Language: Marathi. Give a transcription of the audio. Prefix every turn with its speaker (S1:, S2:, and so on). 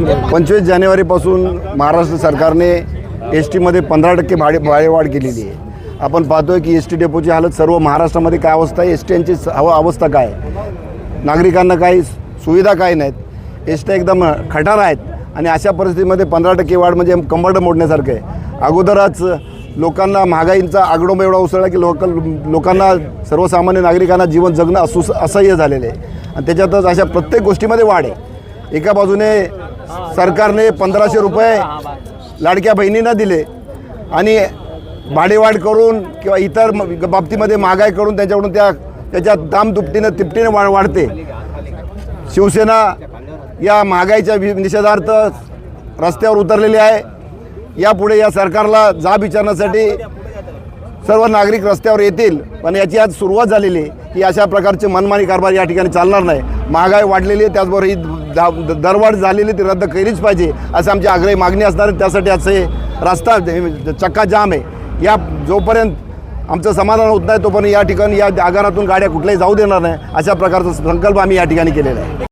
S1: पंचवीस जानेवारीपासून महाराष्ट्र सरकारने एस टीमध्ये पंधरा टक्के भाडे भाडेवाढ केलेली आहे. आपण पाहतोय की एस टी डेपोची हालत सर्व महाराष्ट्रामध्ये काय अवस्था आहे? एस टी यांची अवस्था काय आहे? नागरिकांना काही सुविधा काय नाहीत? एस टी एकदम खटार आहेत. आणि अशा परिस्थितीमध्ये पंधरा टक्के वाढ म्हणजे कंबरडं मोडण्यासारखं आहे. अगोदरच लोकांना महागाईंचा आगडोंब एवढा उसळला की लोक लोकांना सर्वसामान्य नागरिकांना जीवन जगणं असु असह्य झालेलं आहे. आणि त्याच्यातच अशा प्रत्येक गोष्टीमध्ये वाढ आहे. एका बाजूने सरकारने पंधराशे रुपये लाडक्या बहिणींना दिले आणि भाडेवाढ करून किंवा इतर म- बाबतीमध्ये महागाई करून त्याच्याकडून त्या त्याच्या दाम दुपटीनं तिपटीनं वाढ वाढते. शिवसेना या महागाईच्या वि- निषेधार्थ रस्त्यावर उतरलेली आहे. यापुढे या सरकारला जाब विचारण्यासाठी सर्व नागरिक रस्त्यावर येतील पण याची आज सुरुवात झालेली आहे की अशा प्रकारचे मनमानी कारभार या ठिकाणी चालणार नाही. महागाई वाढलेली आहे त्याचबरोबर ही दा- दरवाढ झालेली ती रद्द केलीच पाहिजे असं आमची आग्रही मागणी असणार आहे. त्यासाठी असं हे रस्ता चक्का जाम आहे. या जोपर्यंत आमचं समाधान होत नाही तोपर्यंत या ठिकाणी या आगारातून गाड्या कुठल्याही जाऊ देणार नाही अशा प्रकारचा संकल्प आम्ही या ठिकाणी केलेला आहे.